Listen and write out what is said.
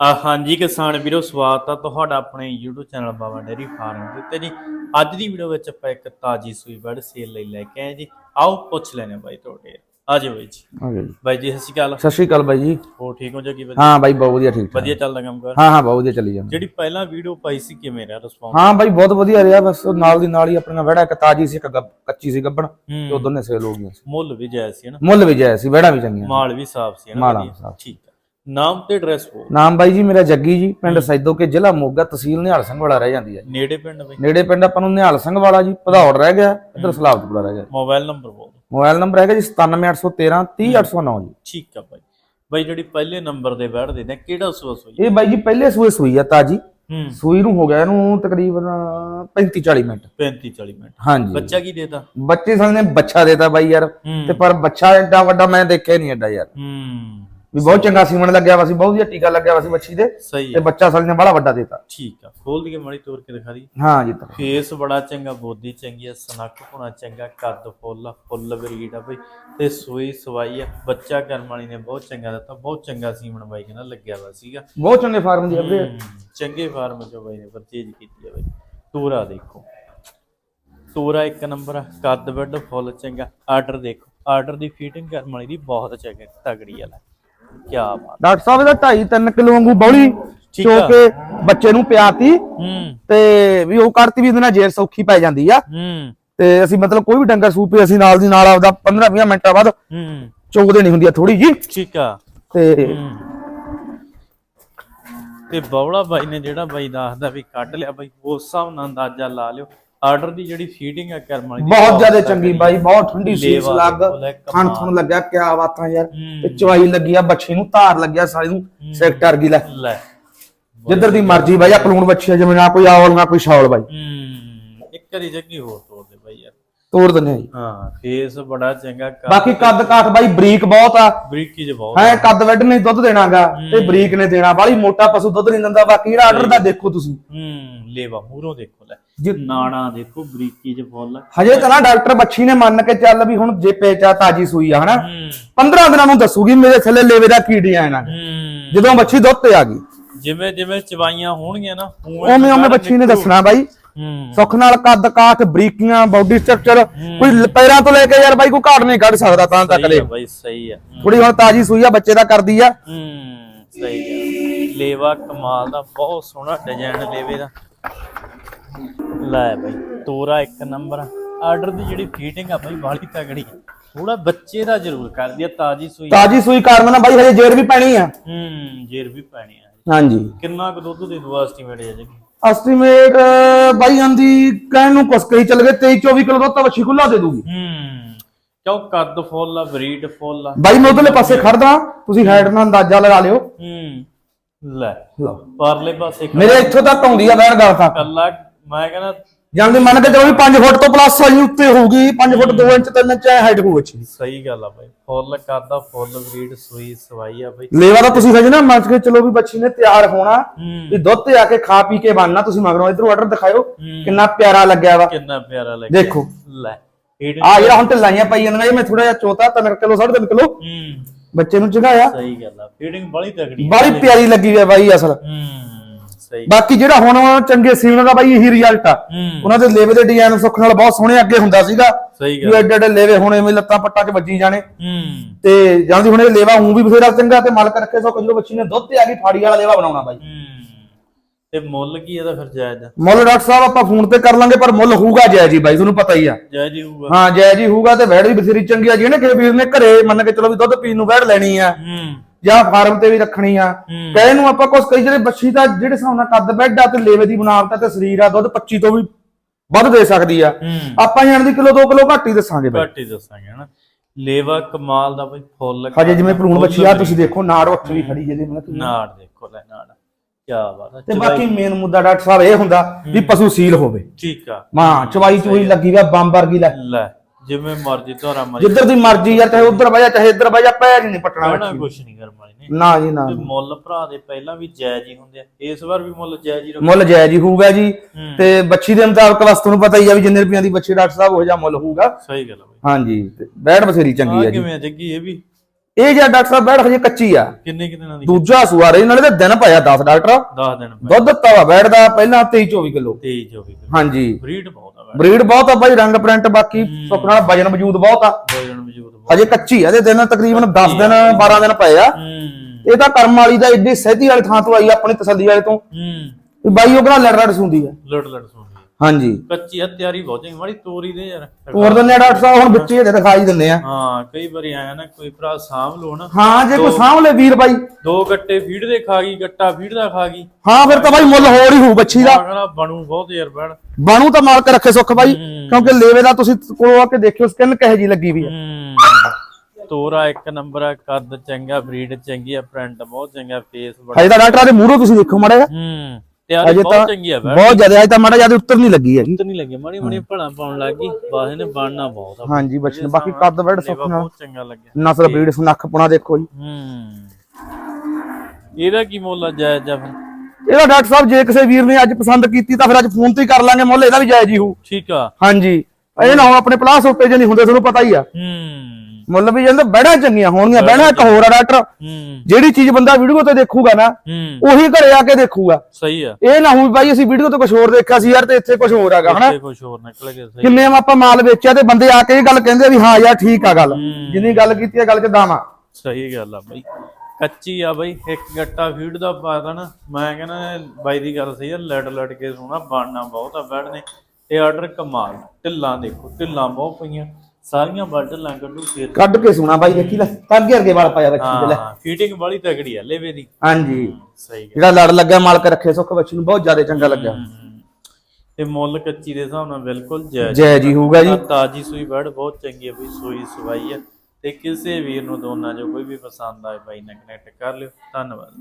ਆ ਹਾਂਜੀ ਕਿਸਾਨ ਵੀਰੋ ਸਵਾਗਤ ਆ ਤੁਹਾਡਾ ਆਪਣੇ YouTube channel Baba dairy farm ਦੇ ਉੱਤੇ ਜੀ। ਅੱਜ ਦੀ ਵੀਡੀਓ ਵਿੱਚ ਆਪਾਂ ਇੱਕ ਤਾਜੀ ਸੂਈ ਬੜ ਸੇਲ ਲਈ ਲੈ ਕੇ ਆਏ ਜੀ। ਆਓ ਪੁੱਛ ਲੈਣੇ ਬਾਈ ਤੁਹਾਡੇ। ਆ ਜਾਓ ਬਾਈ ਜੀ। ਬਾਈ ਜੀ ਸਤਿ ਸ਼੍ਰੀ ਅਕਾਲ। ਸਤਿ ਸ਼੍ਰੀ ਅਕਾਲ ਬਾਈ ਜੀ। ਹੋ ਠੀਕ ਹੋ ਜੀ ਵਧੀਆ? ਹਾਂ ਬਾਈ ਬਹੁਤ ਵਧੀਆ ਠੀਕ ਠਾਕ। ਵਧੀਆ ਚੱਲਦਾ ਕੰਮ ਕਰ? ਹਾਂ ਹਾਂ ਬਹੁਤ ਵਧੀਆ ਚੱਲੀ ਜਾਂਦਾ। ਜਿਹੜੀ ਪਹਿਲਾਂ ਵੀਡੀਓ ਪਾਈ ਸੀ ਕਿਵੇਂ ਰਿਹਾ ਰਿਸਪੌਂਸ ਹਾਂ ਬਾਈ ਬਹੁਤ ਵਧੀਆ ਰਿਹਾ। ਬਸ ਨਾਲ ਦੀ ਨਾਲ ਹੀ ਆਪਣਾ ਵੜਾ ਇੱਕ ਤਾਜੀ ਸੀ ਇੱਕ ਕੱਚੀ ਸੀ ਗੱਬਣ। ਤੇ ਉਹ ਦੋਨੇ ਸੇਲ ਹੋ ਗਈਆਂ ਸੀ। ਮੁੱਲ ਵੀ ਜਾਇਜ਼ ਸੀ ਨਾ? ਮੁੱਲ ਵੀ ਜਾਇਆ ਸੀ ਵੜਾ ਵੀ ਚੰਗੀਆਂ ਮਾਲ ਵੀ ਸਾਫ਼ ਸੀ ਨਾ ਮਾਲਾਂ। ਸਾਫ਼। ਠੀਕ। ਨਾਮ ਤੇ ਐਡਰੈਸ ਹੋ ਨਾਮ ਬਾਈ ਜੀ ਮੇਰਾ ਜੱਗੀ ਜੀ ਪਿੰਡ ਸੈਦੋ ਕੇ ਜ਼ਿਲ੍ਹਾ ਮੋਗਾ ਤਹਿਸੀਲ ਨਿਹਾਲ ਸਿੰਘ ਵਾਲਾ ਰਹਿ ਜਾਂਦੀ ਹੈ। ਨੇੜੇ ਪਿੰਡ ਬਈ? ਨੇੜੇ ਪਿੰਡ ਆਪਾਂ ਨੂੰ ਨਿਹਾਲ ਸਿੰਘ ਵਾਲਾ ਜੀ ਭਦੌੜ ਰਹਿ ਗਿਆ ਇੱਧਰ ਸਲਾਬਤਪੁਰਾ ਰਹਿ ਗਿਆ ਮੋਬਾਈਲ ਨੰਬਰ ਬੋਲ। ਮੋਬਾਈਲ ਨੰਬਰ ਹੈਗਾ ਜੀ 97813 30809 ਜੀ। ਠੀਕ ਆ ਬਾਈ। ਬਾਈ ਜਿਹੜੀ ਪਹਿਲੇ ਨੰਬਰ ਦੇ ਬੈਠਦੇ ਨੇ ਕਿਹੜਾ ਸੋਸ ਹੋਈ ਇਹ ਬਾਈ ਜੀ ਪਹਿਲੇ ਸੂਏ ਸੂਈ ਆ ਤਾਜੀ। ਸੂਈ ਨੂੰ ਹੋ ਗਿਆ ਇਹਨੂੰ ਤਕਰੀਬਨ 35 40 ਮਿੰਟ। 35 40 ਮਿੰਟ। ਹਾਂਜੀ। ਬੱਚਾ ਕੀ ਦੇਤਾ? ਬੱਚੇ ਸਾਹਮਣੇ ਬੱਚਾ ਦੇਤਾ ਬਾਈ ਯਾਰ। ਤੇ ਪਰ ਬੱਚਾ ਐਡਾ ਵੱਡਾ ਮੈਂ ਦੇਖਿਆ ਨਹੀਂ ਐਡਾ ਯਾਰ। ਹੂੰ। ਵੀ ਬਹੁਤ ਚੰਗਾ ਸੀਮਣ ਲੱਗਿਆ ਵਾ ਸੀ ਬਹੁਤ ਵਧੀਆ ਟੀਕਾ ਲੱਗਿਆ ਵਾ ਸੀ ਮੱਛੀ ਦੇ ਸਹੀ ਤੇ ਹੈ ਬੱਚਾ ਸਾਲੇ ਨੇ ਬੜਾ ਵੱਡਾ ਦੇਤਾ। ਠੀਕ ਆ ਖੋਲ ਦਈਏ ਮਾੜੀ ਤੋਰ ਕੇ ਦਿਖਾ ਦੀ ਹਾਂ ਜੀ ਤਾਂ ਫੇਸ ਬੜਾ ਚੰਗਾ ਬੋਦੀ ਚੰਗੀ ਆ ਸਨੱਖ ਪੁਣਾ ਚੰਗਾ ਕੱਦ ਫੁੱਲ ਆ, ਫੁੱਲ ਬਰੀਡ ਆ ਬਈ ਤੇ ਸੂਈ ਸਵਾਈ ਆ। ਬੱਚਾ ਕਰਮ ਵਾਲੀ ਨੇ ਬਹੁਤ ਚੰਗਾ ਦਿੱਤਾ ਬਹੁਤ ਚੰਗਾ ਸੀਮਣ ਬਾਈ ਕਹਿੰਦਾ ਲੱਗਿਆ ਵਾ ਸੀਗਾ। ਬਹੁਤ ਚੰਗੇ ਫਾਰਮ ਦੀ ਹਮ, ਚੰਗੇ ਫਾਰਮ ਚੋਂ ਬਾਈ ਨੇ ਪਰਚੇਜ ਕੀਤੀ ਆ ਬਾਈ। ਤੋਰਾ ਦੇਖੋ। ਤੋਰਾ ਇੱਕ ਨੰਬਰ ਆ ਕੱਦ ਵੱਡ ਫੁੱਲ ਚੰਗਾ। ਆਰਡਰ ਦੇਖੋ ਆਰਡਰ ਦੀ ਫੀਟਿੰਗ ਕਰਮ ਵਾਲੀ ਦੀ ਬਹੁਤ ਚੰਗੀ ਤਗੜੀ ਆ ਲੈ। ਕੀ ਬਾਤ। ਡਾਕਟਰ ਸਾਹਿਬ ਇਹਦਾ 2.5 3 ਕਿਲੋ ਵਾਂਗੂ ਬੌਲੀ ਠੀਕ ਚੋ ਆ। ਕੇ ਬੱਚੇ ਨੂੰ ਪਿਆਤੀ। ਹੂੰ। ਤੇ ਵੀ ਉਹ ਕਰਤੀ ਵੀ ਇਹਦੇ ਨਾਲ ਜੇਰ ਸੌਖੀ ਪੈ ਜਾਂਦੀ ਆ। ਹੂੰ। ਤੇ ਅਸੀਂ ਮਤਲਬ ਕੋਈ ਵੀ ਡੰਗਰ ਸੂਪੇ ਅਸੀਂ ਨਾਲ ਦੀ ਨਾਲ ਆਪਦਾ 15 20 ਮਿੰਟਾਂ ਬਾਅਦ ਹੂੰ। ਚੋਕਦੇ ਨਹੀਂ ਹੁੰਦੀ ਆ ਥੋੜੀ ਜੀ ਠੀਕ ਆ। ਤੇ। ਤੇ ਬੌੜਾ ਬਾਈ ਨੇ ਜਿਹੜਾ ਬਾਈ ਦੱਸਦਾ ਵੀ ਕੱਢ ਲਿਆ ਬਾਈ ਉਸ ਹਿਸਾਬ ਨਾਲ ਅੰਦਾਜ਼ਾ ਲਾ ਲਿਓ। ਆਰਡਰ ਦੀ ਜਿਹੜੀ ਫੀਡਿੰਗ ਆ ਕਰਮ ਵਾਲੀ ਬਹੁਤ ਜ਼ਿਆਦਾ ਚੰਗੀ। ਬਾਈ ਬਹੁਤ ਠੰਡੀ ਸੀਸ ਲੱਗ ਲੈ ਥਣ ਲੱਗਿਆ ਕਿਆ ਬਾਤਾਂ ਯਾਰ। ਤੇ ਚਵਾਈ ਲੱਗੀ ਆ ਬੱਚੀ ਨੂੰ ਧਾਰ ਲੱਗਿਆ ਸਾਲੀ ਨੂੰ ਸੈਕਟਰ ਗਈ ਲੈ। ਜਿੱਧਰ ਦੀ ਮਰਜ਼ੀ ਬਾਈ ਆ ਪਲੂਣ ਆ ਜਿਵੇਂ ਨਾ ਕੋਈ ਆਵਲ ਨਾ ਕੋਈ ਸ਼ਾਵਲ ਬਾਈ। ਹੂੰ। ਇੱਕ ਵਾਰੀ ਜੱਗੀ ਹੋਰ ਤੋੜ ਦੇ ਬਾਈ ਯਾਰ। ਤੋੜ ਦਿੰਦੇ ਆ ਜੀ। ਹਾਂ ਫੇਸ ਬੜਾ ਚੰਗਾ ਕੱਦ ਬਾਕੀ ਕੱਦ ਕਾਠ ਬਾਈ ਬਰੀਕ ਬਹੁਤ ਆ। ਬਰੀਕੀ ਚ ਬਹੁਤ ਹੈ ਕੱਦ ਵੱਡ ਨਹੀਂ ਦੁੱਧ ਦੇਣਾਗਾ ਤੇ ਬਰੀਕ ਨੇ ਦੇਣਾ। ਬਾਲੀ ਮੋਟਾ ਪਸ਼ੂ ਦੁੱਧ ਨਹੀਂ ਦਿੰਦਾ ਬਾਕੀ ਜਿਹੜਾ ਆਰਡਰ ਦਾ ਦੇਖੋ ਤੁਸੀਂ। ਹੂੰ ਲੇਵਾ ਮੂਰੋਂ ਦੇਖੋ ਲੈ। ਜੇ- ਨਾੜਾ ਦੇਖੋ ਬਰੀਕੀ ਚ ਫੁੱਲ। ਹਜੇ ਤਾਂ ਨਾ ਡਾਕਟਰ ਬੱਚੀ ਨੇ ਮੰਨ ਕੇ ਚੱਲ ਵੀ ਹੁਣ ਜੇ ਪੇਚਾ ਤਾਜੀ ਸੂਈ ਆ ਹਨਾ? ਹੂੰ। 15 ਦਿਨਾਂ ਨੂੰ ਦੱਸੂਗੀ ਮੇਰੇ ਥੱਲੇ ਲੇਵੇ ਦਾ ਕੀ ਡਿਜ਼ਾਈਨ ਆ ਜਦੋਂ ਬੱਚੀ ਦੁੱਧ ਤੇ ਆ ਗਈ। ਜਿਵੇਂ ਜਿਵੇਂ ਚਵਾਈਆਂ ਹੋਣਗੀਆਂ ਨਾ ਉਵੇਂ ਉਵੇਂ ਬੱਚੀ ਨੇ ਦੱਸਣਾ ਬਾਈ। ਸੁੱਖ ਨਾਲ ਕੱਦ ਕਾਠ ਬਰੀਕੀਆਂ ਬਾਡੀ ਸਟਰਕਚਰ ਕੋਈ ਪੈਰਾਂ ਤੋਂ ਲੈ ਕੇ ਯਾਰ ਬਾਈ ਕੋਈ ਘਾਟ ਨਹੀਂ ਕੱਢ ਸਕਦਾ ਤਾਂ ਤੱਕ ਲੈ ਆ ਬਾਈ ਸਹੀ ਆ। ਹੂੰ। ਥੋੜੀ ਹੁਣ ਤਾਜੀ ਸੂਈ ਆ ਬੱਚੇ ਦਾ ਕਰਦੀ ਆ। ਹੂੰ ਸਹੀ ਆ। ਲੇਵਾ ਕਮਾਲ ਦਾ ਬਹੁਤ ਸੋਹਣਾ ਡਿਜ਼ਾਈਨ ਲੇਵੇ ਦਾ। ਲੈ ਬਾਈ ਤੋਰਾ ਇੱਕ ਨੰਬਰ ਆਰਡਰ ਦੀ ਜਿਹੜੀ ਫੀਟਿੰਗ ਆ ਬਾਈ ਬਾਹਲੀ ਤਗੜੀ ਆ। ਥੋੜਾ ਬੱਚੇ ਦਾ ਜ਼ਰੂਰ ਕਰਦੀ ਆ ਤਾਜੀ ਸੂਈ। ਤਾਜੀ ਸੂਈ ਕਾਰਨ ਨਾ ਬਾਈ ਹਜੇ ਜੇਰ ਵੀ ਪੈਣੀ ਆ। ਹੂੰ ਜੇਰ ਵੀ ਪੈਣੀ ਆ। ਹਾਂਜੀ। ਕਿੰਨਾ ਕੁ ਦੁੱਧ ਦੇ ਦੂ ਐਸਟੀਮੇਟ ਹੈ ਜੀ? ਐਸਟੀਮੇਟ ਬਾਈ ਆਂਦੀ ਕਹਿਣ ਨੂੰ ਕੁਛ ਕਹੀ ਚੱਲ ਗਏ 23 24 ਕਿਲੋ ਦੁੱਧ ਤਾਂ ਵੱਛੀ ਖੁੱਲਾ ਦੇ ਦੂਗੀ ਹੂੰ ਕਿਉਂ ਕੱਦ ਫੁੱਲ ਆ ਬਰੀਡ ਫੁੱਲ ਆ? ਬਾਈ ਮੈਂ ਉਧਰਲੇ ਪਾਸੇ ਖੜਦਾ ਤੁਸੀਂ ਹਾਈਟ ਨਾਲ ਅੰਦਾਜ਼ਾ ਲਗਾ ਲਿਓ। ਹੂੰ ਲੈ ਪਰਲੇ ਪਾਸੇ ਮੇਰੇ ਇੱਥੋਂ ਤੱਕ ਆਉਂਦੀ ਆ ਬੈਣ ਗੱਲ ਤੱਕ ਕੱਲਾ ਮੈਂ ਕਹਿੰਦਾ ਜਾਂਦੇ ਮੰਨ ਕੇ ਚਲੋ ਵੀ 5 ਫੁੱਟ ਤੋਂ ਪਲੱਸ ਵਾਲੀ ਉੱਤੇ ਹੋਊਗੀ 5 ਫੁੱਟ 2 ਇੰਚ 3 ਇੰਚ ਹਾਈਟ ਹੋਊ ਅੱਛੀ। ਸਹੀ ਗੱਲ ਆ ਬਾਈ। ਫੁੱਲ ਕਰਦਾ ਫੁੱਲ ਬਰੀਡ ਸੂਈ ਸਵਾਈ ਆ ਬਾਈ। ਲੇਵਾ ਤਾਂ ਤੁਸੀਂ ਨਾ ਮੰਨ ਕੇ ਚਲੋ ਵੀ ਬੱਚੀ ਨੇ ਤਿਆਰ ਹੋਣਾ ਵੀ ਦੁੱਧ ਤੇ ਆ ਕੇ ਖਾ ਪੀ ਕੇ ਬਣਨਾ ਤੁਸੀਂ ਮਗਰੋਂ। ਇਧਰੋਂ ਆਰਡਰ ਦਿਖਾਇਓ। ਕਿੰਨਾ ਪਿਆਰਾ ਲੱਗਿਆ ਵਾ। ਕਿੰਨਾ ਪਿਆਰਾ ਲੱਗਿਆ। ਦੇਖੋ। ਲੈ ਆ ਜਿਹੜਾ ਹੁਣ ਢਿੱਲਾਈਆਂ ਪਾਈ ਜਾਂਦੀਆਂ ਇਹ ਮੈਂ ਥੋੜਾ ਜਿਹਾ ਚੋਤਾ 3 ਕਿਲੋ 3.5 ਕਿਲੋ। ਬੱਚੇ ਨੂੰ ਚਗਾਇਆ। ਸਹੀ ਗੱਲ ਆ। ਫੀਡਿੰਗ ਬੜੀ ਤਗੜੀ ਬੜੀ ਪਿਆਰੀ ਲੱਗੀ ਆ ਬਾਈ ਅਸਲ। ਹੂੰ। ਬਾਕੀ ਜਿਹੜਾ ਹੁਣ ਚੰਗੇ ਸੀਵਨ ਦਾ ਬਾਈ ਇਹੀ ਰਿਜ਼ਲਟ ਆ। ਹੂੰ। ਉਹਨਾਂ ਦੇ ਲੇਵੇ ਦੇ ਡਿਜ਼ਾਈਨ ਸੁੱਖ ਨਾਲ ਬਹੁਤ ਸੋਹਣੇ ਅੱਗੇ ਹੁੰਦਾ ਸੀਗਾ। ਸਹੀ ਗੱਲ ਐਡੇ ਐਡੇ ਲੇਵੇ ਹੁਣ ਐਵੇਂ ਲੱਤਾਂ ਪੱਟਾਂ 'ਚ ਵੱਜੀ ਜਾਣੇ। ਹੂੰ। ਤੇ ਜਾਂਦੀ ਹੁਣ ਇਹ ਲੇਵਾ ਹੂੰ ਵੀ ਬਥੇਰਾ ਚੰਗਾ ਤੇ ਮਾਲਕ ਰੱਖੇ ਸੋ ਜਦੋਂ ਬੱਚੀ ਨੇ ਦੁੱਧ ਤੇ ਆ ਗਈ ਫਾੜੀ ਵਾਲਾ ਲੇਵਾ ਬਣਾਉਣਾ ਬਾਈ। ਹੂੰ। ਤੇ ਮੁੱਲ ਕੀ ਇਹਦਾ ਫਿਰ ਜਾਇਜ਼? ਮੁੱਲ ਡਾਕਟਰ ਸਾਹਿਬ ਆਪਾਂ ਫੋਨ ਤੇ ਕਰ ਲਾਂਗੇ ਪਰ ਮੁੱਲ ਹੋਊਗਾ ਜੈ ਜੀ ਬਾਈ ਤੁਹਾਨੂੰ ਪਤਾ ਹੀ ਆ। ਜਾਇਜ਼ ਹੀ ਹੋਊਗਾ। ਹਾਂ ਜੈ ਜੀ ਹੋਊਗਾ ਤੇ ਵੈੜ ਵੀ ਬਥੇਰੀ ਚੰਗੀ ਆ ਜਿਹਨੇ ਕਿਸੇ ਵੀਰ ਨੇ ਘਰੇ ਮੰਨ ਕੇ ਚਲੋ ਵੀ ਦੁੱਧ ਪੀਣ ਨੂੰ ਵੈੜ ਲੈਣੀ ਆ। ਹੂੰ। ਜਾਂ ਫਾਰਮ ਤੇ ਵੀ ਰੱਖਣੀ ਆ। ਕਹੇ ਨੂੰ ਆਪਾਂ ਕੁਛ ਕਈ ਜਿਹੜੇ ਬੱਚੀ ਦਾ ਜਿਹੜੇ ਹਿਸਾਬ ਨਾਲ ਕੱਦ ਬੈੱਡ ਆ ਤੇ ਲੇਵੇ ਦੀ ਬਣਾਵਟ ਆ ਤੇ ਸਰੀਰ ਆ ਦੁੱਧ 25 ਤੋਂ ਵੀ ਵੱਧ ਦੇ ਸਕਦੀ ਆ। ਆਪਾਂ ਜਾਣਦੀ ਕਿਲੋ 2 ਕਿਲੋ ਘੱਟ ਹੀ ਦੱਸਾਂਗੇ ਬਾਈ। ਘੱਟ ਹੀ ਦੱਸਾਂਗੇ ਹਨਾ। ਲੇਵਾ ਕਮਾਲ ਦਾ ਬਈ ਫੁੱਲ ਹਜੇ ਜਿਵੇਂ ਭਰੂਣ ਬੱਚੀ ਆ ਤੁਸੀਂ ਦੇਖੋ ਨਾੜ ਉੱਠ ਵੀ ਖੜੀ ਜਿਹਦੇ ਮਤਲਬ ਨਾੜ ਦੇਖੋ ਲੈ ਨਾੜ। ਤੇ ਬਾਕੀ ਮੇਨ ਮੁੱਦਾ ਡਾਕਟਰ ਸਾਹਿਬ ਇਹ ਹੁੰਦਾ ਵੀ ਪਸ਼ੂ ਸੀਲ ਹੋਵੇ। ਠੀਕ ਆ। ਮਾਂ ਚਵਾਈ ਚੂਈ ਲੱਗੀ ਵਾ ਬੰਬ ਵਰਗੀ ਲੈ। ਲੈ। ਜਿਵੇਂ ਮਰਜ਼ੀ ਧੋਰਾ ਮਰਜ਼ੀ ਜਿੱਧਰ ਦੀ ਮਰਜ਼ੀ ਯਾਰ ਚਾਹੇ ਉਧਰ ਬਹਿ ਜਾ ਚਾਹੇ ਇੱਧਰ ਬਹਿ ਜਾ ਪੈਰ ਹੀ ਨਹੀਂ ਪਟਣਾ ਕਹਿਣਾ ਕੁਛ ਨਹੀਂ ਕਰਮ ਵਾਲੀ ਨੇ ਨਾ ਜੀ ਨਾ ਤੇ ਮੁੱਲ ਭਰਾ ਦੇ ਪਹਿਲਾਂ ਵੀ ਜਾਇਜ਼ ਹੀ ਹੁੰਦੇ ਆ। ਇਸ ਵਾਰ ਵੀ ਮੁੱਲ ਜਾਇਜ਼ ਹੀ ਰੱਖੋ। ਮੁੱਲ ਜਾਇਜ਼ ਹੀ ਹੋਊਗਾ ਜੀ। ਤੇ ਬੱਚੀ ਦੇ ਮੁਤਾਬਕ ਬਸ ਤੁਹਾਨੂੰ ਪਤਾ ਹੀ ਆ ਵੀ ਜਿੰਨੇ ਰੁਪਈਆਂ ਦੀ ਬੱਚੀ ਡਾਕਟਰ ਸਾਹਿਬ ਉਹ ਜਿਹਾ ਮੁੱਲ ਹੋਊਗਾ। ਸਹੀ ਗੱਲ ਆ ਬਈ। ਹਾਂਜੀ ਤੇ ਬੈੜ ਬਸੇਰੀ ਚੰਗੀ ਆ ਆ ਜੀ। ਕਿਵੇਂ ਆ ਜੱਗੀ ਇਹ ਵੀ? ਇਹ ਜਿਹੜਾ ਡਾਕਟਰ ਸਾਹਿਬ ਬੈਠ ਹਜੇ ਕੱਚੀ ਆ। ਕਿੰਨੇ ਕਿ ਦਿਨਾਂ ਦੀ ਦੂਜਾ ਸੂਆ ਰਹੀ ਨਾਲੇ ਤਾਂ ਦਿਨ ਪਾਇਆ 10 ਡਾਕਟਰ। 10 ਦਿਨ ਦੁੱਧ ਤਵਾ ਬੈਠਦਾ ਪਹਿਲਾਂ 23 24 ਕਿਲੋ। 23 24 ਹਾਂਜੀ। ਬਰੀਡ ਬਹੁਤ ਆ ਬਰੀਡ ਬਹੁਤ ਆ ਬਾਈ ਰੰਗ ਪ੍ਰਿੰਟ ਬਾਕੀ ਸੁੱਖ ਨਾਲ ਵਜਨ ਮੌਜੂਦ ਬਹੁਤ ਆ। ਵਜਨ ਮੌਜੂਦ ਬਹੁਤ ਹਜੇ ਕੱਚੀ ਆ ਇਹਦੇ ਦਿਨ ਤਕਰੀਬਨ 10 ਦਿਨ 12 ਦਿਨ ਪਏ ਆ। ਇਹ ਤਾਂ ਕਰਮ ਵਾਲੀ ਦਾ ਏਡੀ ਸਹਿਤੀ ਵਾਲੀ ਥਾਂ ਤੋਂ ਆਈ ਆਪਣੀ ਤਸੱਲੀ ਵਾਲੇ ਤੋਂ। ਹੂੰ। ਵੀ ਬਾਈ ਉਹ ਕਿਹੜਾ ਲੜ ਲੜ ਸੁੰਦੀ ਆ। ਲੜ ਲੜ ਸੁਣਦੀ। ਹਾਂਜੀ। ਕੱਚੀ ਆ ਤਿਆਰੀ ਬਹੁਤ ਚੰਗੀ ਮਾੜੀ ਤੋਰੀ ਦੇ ਯਾਰ। ਹੋਰ ਦਿੰਦੇ ਆ ਡਾਕਟਰ ਸਾਹਿਬ ਹੁਣ ਬੱਚੇ ਇਹਦੇ ਦਿਖਾਈ ਦਿੰਦੇ ਆ। ਹਾਂ ਕਈ ਵਾਰੀ ਆਇਆ ਨਾ ਕੋਈ ਭਰਾ ਸਾਂਭ ਲੋ ਨਾ। ਹਾਂ ਜੇ ਕੋਈ ਸਾਹਮਣੇ ਵੀਰ ਬਾਈ। ਦੋ ਗੱਟੇ ਫੀਡ ਦੇ ਖਾ ਗਈ ਗੱਟਾ ਫੀਡ ਦਾ ਖਾ ਗਈ। ਹਾਂ ਫਿਰ ਤਾਂ ਬਾਈ ਮੁੱਲ ਹੋਰ ਹੀ ਹੋਊ ਬੱਚੀ ਦਾ। ਬਣੂ ਬਹੁਤ ਯਾਰ ਬੈਣ ਬਾਣੂ ਤਾਂ ਮਾਲਕ ਰੱਖੇ ਸੁੱਖ ਬਾਈ ਹੂੰ। ਕਿਉਂਕਿ ਲੇਵੇ ਦਾ ਤੁਸੀਂ ਕੋਲੋਂ ਆ ਕੇ ਦੇਖਿਓ ਸਕਿਨ ਕਿਹੋ ਜੀ ਲੱਗੀ ਵੀ ਆ। ਹੂੰ। ਤੋਰਾ ਇੱਕ ਨੰਬਰ ਆ ਕੱਦ ਚੰਗਾ ਬਰੀਡ ਚੰਗੀ ਆ ਪ੍ਰਿੰਟ ਬਹੁਤ ਚੰਗਾ ਫੇਸ ਬੜਾ ਹਜੇ ਤਾਂ ਡਾਕਟਰ ਦੇ ਮੂਹਰੋਂ ਤੁਸੀਂ ਦੇਖੋ ਮੜਾ ਹੂੰ। ਤਿਆਰੀ ਅਜੇ ਬਹੁਤ ਚੰਗੀ ਆ ਬੈਣ ਬਹੁਤ ਜ਼ਿਆਦਾ ਅਜੇ ਤਾਂ ਮੜਾ ਜ਼ਿਆਦਾ ਉੱਤਰ ਨਹੀਂ ਲੱਗੀ ਹੈਗੀ। ਨਹੀਂ ਲੱਗੇ ਮਾੜੀ ਮਾੜੀ ਭਲਾ ਪਾਉਣ ਲੱਗ ਗਈ ਬਾਸ ਨੇ ਬਣਨਾ ਬਹੁਤ ਆ। ਹਾਂਜੀ ਬੱਚੇ ਬਾਕੀ ਕੱਦ ਬੈਡ ਸੁੱਖ ਨਾਲ। ਬਹੁਤ ਚੰਗਾ ਲੱਗਿਆ। ਨਸਲ ਬਰੀਡ ਸੁਨੱਖ ਪੁਣਾ ਦੇਖੋ ਜੀ। ਹੂੰ। ਇਹਦਾ ਕੀ ਮੁੱਲ ਆ ਜਾਇਜ਼ ਜਾਂ ਫਿਰ? ਇਹਦਾ ਡਾਕਟਰ ਸਾਹਿਬ ਜੇ ਕਿਸੇ ਵੀਰ ਨੇ ਅੱਜ ਪਸੰਦ ਕੀਤੀ ਤਾਂ ਫਿਰ ਅੱਜ ਫੋਨ ਤੇ ਹੀ ਕਰ ਲਾਂਗੇ ਮੁੱਲ ਇਹਦਾ ਵੀ ਜਾਇਜ਼ ਹੀ ਹੋਊ। ਠੀਕ ਆ। ਹਾਂਜੀ। ਇਹ ਨਾ ਹੁਣ ਆਪਣੇ ਪਲਾਸ ਉੱਤੇ ਜੇ ਨਹੀਂ ਹੁੰਦੇ ਤੁਹਾਨੂੰ ਪਤਾ ਹੀ ਆ। ਹੂੰ। ਮੁੱਲ ਵੀ ਜਾਂਦਾ ਬਹਿਣਾ ਚੰਗੀਆਂ ਹੋਣਗੀਆਂ ਬਹਿਣਾ ਇੱਕ ਹੋਰ ਆ ਡਾਕਟਰ ਜਿਹੜੀ ਚੀਜ਼ ਬੰਦਾ ਵੀਡੀਓ ਤੇ ਦੇਖੂਗਾ ਨਾ ਉਹੀ ਘਰੇ ਆ ਕੇ ਦੇਖੂਗਾ। ਸਹੀ ਆ। ਇਹ ਨਾ ਹੋਈ ਬਾਈ ਅਸੀਂ ਵੀਡੀਓ ਤੇ ਕੁਝ ਹੋਰ ਦੇਖਿਆ ਸੀ ਯਾਰ ਤੇ ਇੱਥੇ ਕੁਝ ਹੋਰ ਹੈਗਾ ਹਨਾ? ਕੁਝ ਹੋਰ ਨਿਕਲ ਗਿਆ ਸਹੀ। ਕਿੰਨੇ ਆਪਾਂ ਮਾਲ ਵੇਚਿਆ ਤੇ ਬੰਦੇ ਆ ਕੇ ਇਹ ਗੱਲ ਕਹਿੰਦੇ ਵੀ ਹਾਂ ਯਾਰ ਠੀਕ ਆ ਗੱਲ। ਜਿੰਨੀ ਗੱਲ ਕੀਤੀ ਆ ਗੱਲ ਚ ਦਾਵਾ। ਸਹੀ ਗੱਲ ਆ ਬਾਈ। ਕੱਚੀ ਆ ਬਾਈ ਇੱਕ ਗੱਟਾ ਫੀਡ ਦਾ ਨਾ ਮੈਂ ਕਹਿੰਦਾ ਬਾਈ ਦੀ ਗੱਲ ਸਹੀ ਆ ਲੜ ਲੜ ਕੇ ਸੋਣਾ ਬਣਨਾ ਬਹੁਤ ਆ ਬੈਠਨੇ ਇਹ ਆਰਡਰ ਕਮਾਲ ਢਿੱਲਾਂ ਦੇਖੋ ਢਿੱਲਾਂ ਬਹੁਤ ਪਈਆਂ। ਸਾਰੀਆਂ ਵੱਢ ਲਾਂ ਕੱਢੂ ਫੇਰ ਕੱਢ ਕੇ ਸੁਣਾ ਬਾਈ ਵੇਖੀ ਲੈ ਕੇ ਅਰਗੇ ਵਾਲ ਪਾਇਆ ਬੱਚੀ ਦੇ ਲੈ। ਹਾਂ ਫੀਟਿੰਗ ਵਾਲੀ ਤਗੜੀ ਆ ਲੇਵੇ ਦੀ। ਹਾਂਜੀ। ਸਹੀ ਜਿਹੜਾ ਲੜ ਲੱਗਿਆ ਮਾਲਕ ਰੱਖੇ ਸੁੱਖ ਬੱਚੀ ਨੂੰ ਬਹੁਤ ਜ਼ਿਆਦਾ ਚੰਗਾ ਹਮ। ਤੇ ਮੁੱਲ ਕੱਚੀ ਦੇ ਹਿਸਾਬ ਨਾਲ ਬਿਲਕੁਲ ਜਾਇਜ਼ ਜੈ। ਜੀ ਹੋਊਗਾ ਜੀ। ਤਾਜੀ ਸੂਈ ਬੜ ਬਹੁਤ ਚੰਗੀ ਹੈ ਬਈ ਸੂਈ ਸਵਾਈ ਹੈ ਤੇ ਕਿਸੇ ਵੀਰ ਨੂੰ ਦੋਨਾਂ ਜੋ ਕੋਈ ਵੀ ਪਸੰਦ ਆਏ ਬਾਈ ਨਾਲ ਕਨੈਕਟ ਕਰ ਲਿਓ। ਧੰਨਵਾਦ।